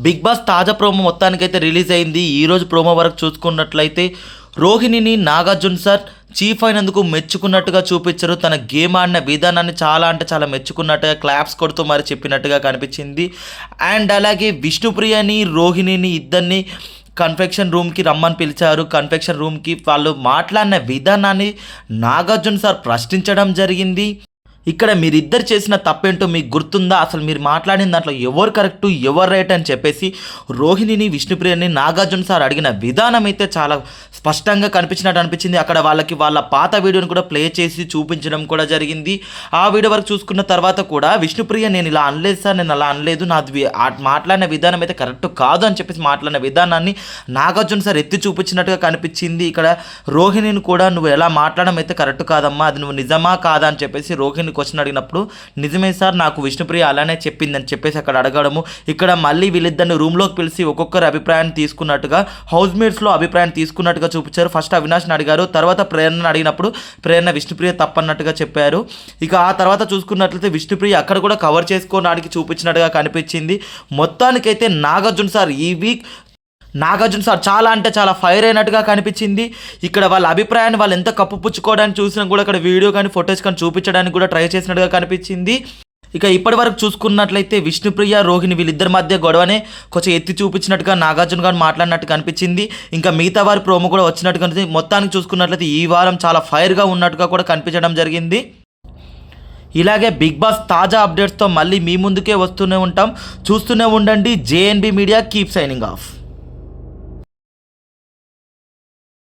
Big Boss తాజా promo మొత్తానికైతే release అయింది. ఈరోజు ప్రోమో వరకు చూసుకున్నట్లయితే రోహిణిని నాగార్జున్ సార్ చీఫ్ అయినందుకు మెచ్చుకున్నట్టుగా చూపించారు. తన గేమ్ ఆడిన విధానాన్ని చాలా అంటే చాలా మెచ్చుకున్నట్టుగా క్లాప్స్ కొడుతూ మరి చెప్పినట్టుగా కనిపించింది. అండ్ అలాగే విష్ణుప్రియని రోహిణిని ఇద్దరిని కన్ఫెక్షన్ రూమ్కి రమ్మని పిలిచారు. కన్ఫెక్షన్ రూమ్కి వాళ్ళు మాట్లాడిన విధానాన్ని నాగార్జున సార్ ప్రశ్నించడం జరిగింది. ఇక్కడ మీరిద్దరు చేసిన తప్పేంటో మీకు గుర్తుందా? అసలు మీరు మాట్లాడిన దాంట్లో ఎవరు కరెక్టు ఎవరు రైట్ అని చెప్పేసి రోహిణిని విష్ణుప్రియని నాగార్జున సార్ అడిగిన విధానం అయితే చాలా స్పష్టంగా కనిపించినట్టు అనిపించింది. అక్కడ వాళ్ళకి వాళ్ళ పాత వీడియోని కూడా ప్లే చేసి చూపించడం కూడా జరిగింది. ఆ వీడియో వరకు చూసుకున్న తర్వాత కూడా విష్ణుప్రియ నేను ఇలా అనలేదు సార్ నేను అలా అనలేదు. నాది మాట్లాడిన విధానం అయితే కరెక్ట్ కాదు అని చెప్పేసి మాట్లాడిన విధానాన్ని నాగార్జున సార్ ఎత్తి చూపించినట్టుగా కనిపించింది. ఇక్కడ రోహిణిని కూడా నువ్వు ఎలా మాట్లాడడం అయితే కరెక్ట్ కాదమ్మా అది నువ్వు నిజమా కాదా? అని చెప్పేసి రోహిణి క్వశ్చన్ అడిగినప్పుడు నిజమే సార్ నాకు విష్ణుప్రియ అలానే చెప్పిందని చెప్పేసి అక్కడ అడగడము. ఇక్కడ మళ్ళీ వీళ్ళిద్దరిని రూమ్లోకి పిలిచి ఒక్కొక్కరి అభిప్రాయాన్ని తీసుకున్నట్టుగా హౌస్ మేట్స్లో అభిప్రాయం తీసుకున్నట్టుగా చూపించారు. ఫస్ట్ అవినాష్ని అడిగారు. తర్వాత ప్రేరణను అడిగినప్పుడు ప్రేరణ విష్ణుప్రియ తప్పన్నట్టుగా చెప్పారు. ఇక ఆ తర్వాత చూసుకున్నట్లయితే విష్ణుప్రియ అక్కడ కూడా కవర్ చేసుకోవడానికి చూపించినట్టుగా కనిపించింది. మొత్తానికైతే నాగార్జున సార్ ఈ వీక్ నాగార్జున సార్ చాలా అంటే చాలా ఫైర్ అయినట్టుగా కనిపించింది. ఇక్కడ వాళ్ళ అభిప్రాయాన్ని వాళ్ళు ఎంత కప్పుపుచ్చుకోవడానికి చూసినా కూడా ఇక్కడ వీడియో కానీ ఫొటోస్ కానీ చూపించడానికి కూడా ట్రై చేసినట్టుగా కనిపించింది. ఇక ఇప్పటి వరకు చూసుకున్నట్లయితే విష్ణుప్రియ రోహిణి వీళ్ళిద్దరి మధ్య గొడవనే కొంచెం ఎత్తి చూపించినట్టుగా నాగార్జున గారు మాట్లాడినట్టు కనిపించింది. ఇంకా మిగతా వారి ప్రోమో కూడా వచ్చినట్టు కనిపించింది. మొత్తానికి చూసుకున్నట్లయితే ఈ వారం చాలా ఫైర్గా ఉన్నట్టుగా కూడా కనిపించడం జరిగింది. ఇలాగే బిగ్ బాస్ తాజా అప్డేట్స్తో మళ్ళీ మీ ముందుకే వస్తూనే ఉంటాం. చూస్తూనే ఉండండి JNB media. Keep signing off.